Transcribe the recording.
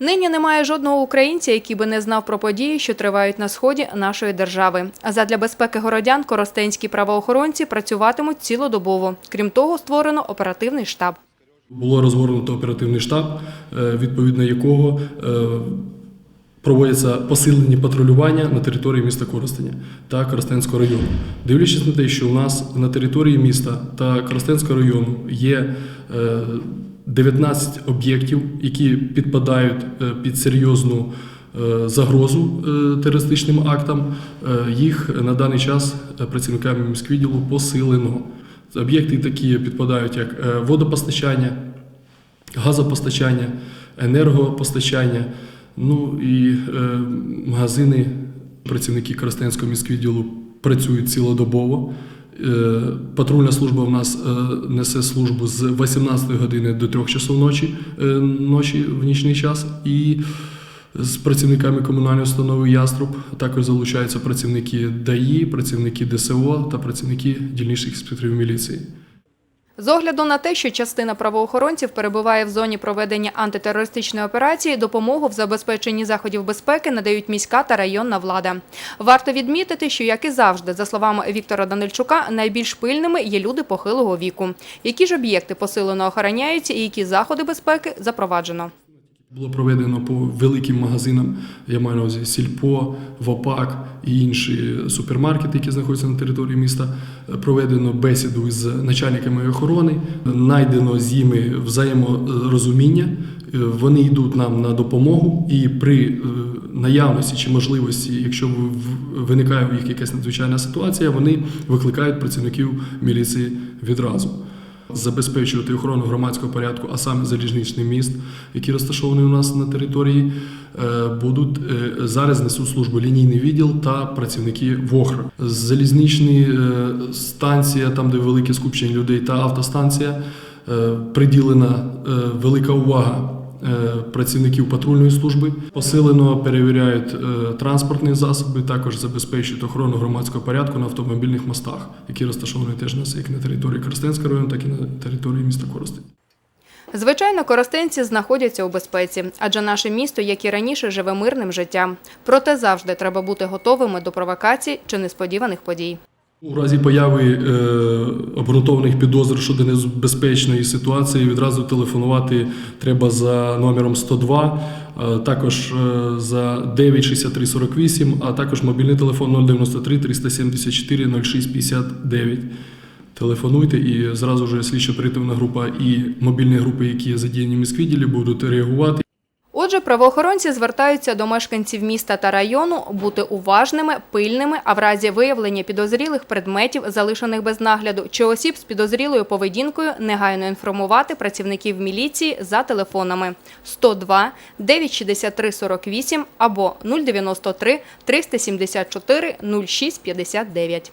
Нині немає жодного українця, який би не знав про події, що тривають на сході нашої держави. А задля безпеки городян коростенські правоохоронці працюватимуть цілодобово. Крім того, створено оперативний штаб. Було розгорнуто оперативний штаб, е, відповідно якого е, проводяться посилені патрулювання на території міста Коростеня та Коростенського району. Дивлячись на те, що у нас на території міста та Коростенського району є е, 19 об'єктів, які підпадають е, під серйозну е, загрозу е, терористичним актам, їх на даний час працівниками міськвідділу посилено. Об'єкти такі підпадають як водопостачання, газопостачання, енергопостачання, ну і магазини, працівники Коростенського міськвідділу працюють цілодобово. Е, Патрульна служба в нас е, несе службу з 18 години до 3 часов ночі, е, ночі в нічний час. І з працівниками комунальної установи Яструб також залучаються працівники ДАІ, працівники ДСО та працівники дільничних інспекторів міліції. З огляду на те, що частина правоохоронців перебуває в зоні проведення антитерористичної операції, допомогу в забезпеченні заходів безпеки надають міська та районна влада. Варто відмітити, що, як і завжди, за словами Віктора Данильчука, найбільш пильними є люди похилого віку. Які ж об'єкти посилено охороняються і які заходи безпеки запроваджено? Було проведено по великим магазинам, я маю на увазі Сільпо, ВОПАК і інші супермаркети, які знаходяться на території міста. Проведено бесіду з начальниками охорони, знайдено з ними взаєморозуміння. Вони йдуть нам на допомогу, і при е, наявності чи можливості, якщо виникає в їх якась надзвичайна ситуація, вони викликають працівників міліції відразу забезпечувати охорону громадського порядку, а саме залізничний міст, який розташований у нас на території, е, будуть е, зараз несуть службу лінійний відділ та працівники ВОХР. Залізничні е, станція, там де велике скупчення людей, та автостанція приділена велика увага. Е, Працівників патрульної служби посилено перевіряють е, транспортні засоби, також забезпечують охорону громадського порядку на автомобільних мостах, які розташовані теж у нас як на території Коростенського району, так і на території міста Коростень. Звичайно, коростенці знаходяться у безпеці, адже наше місто, як і раніше, живе мирним життям. Проте завжди треба бути готовими до провокацій чи несподіваних подій. У разі появи е, обґрунтованих підозр щодо небезпечної ситуації відразу телефонувати треба за номером 102, е, також е, за 96348, а також мобільний телефон 093 374 06 59. Телефонуйте і зразу ж слідчо оперативна група і мобільні групи, які задіяні в міськвідділі, будуть реагувати. Отже, правоохоронці звертаються до мешканців міста та району бути уважними, пильними, а в разі виявлення підозрілих предметів, залишених без нагляду, чи осіб з підозрілою поведінкою, негайно інформувати працівників міліції за телефонами 102 963 48 або 093 374 06 59.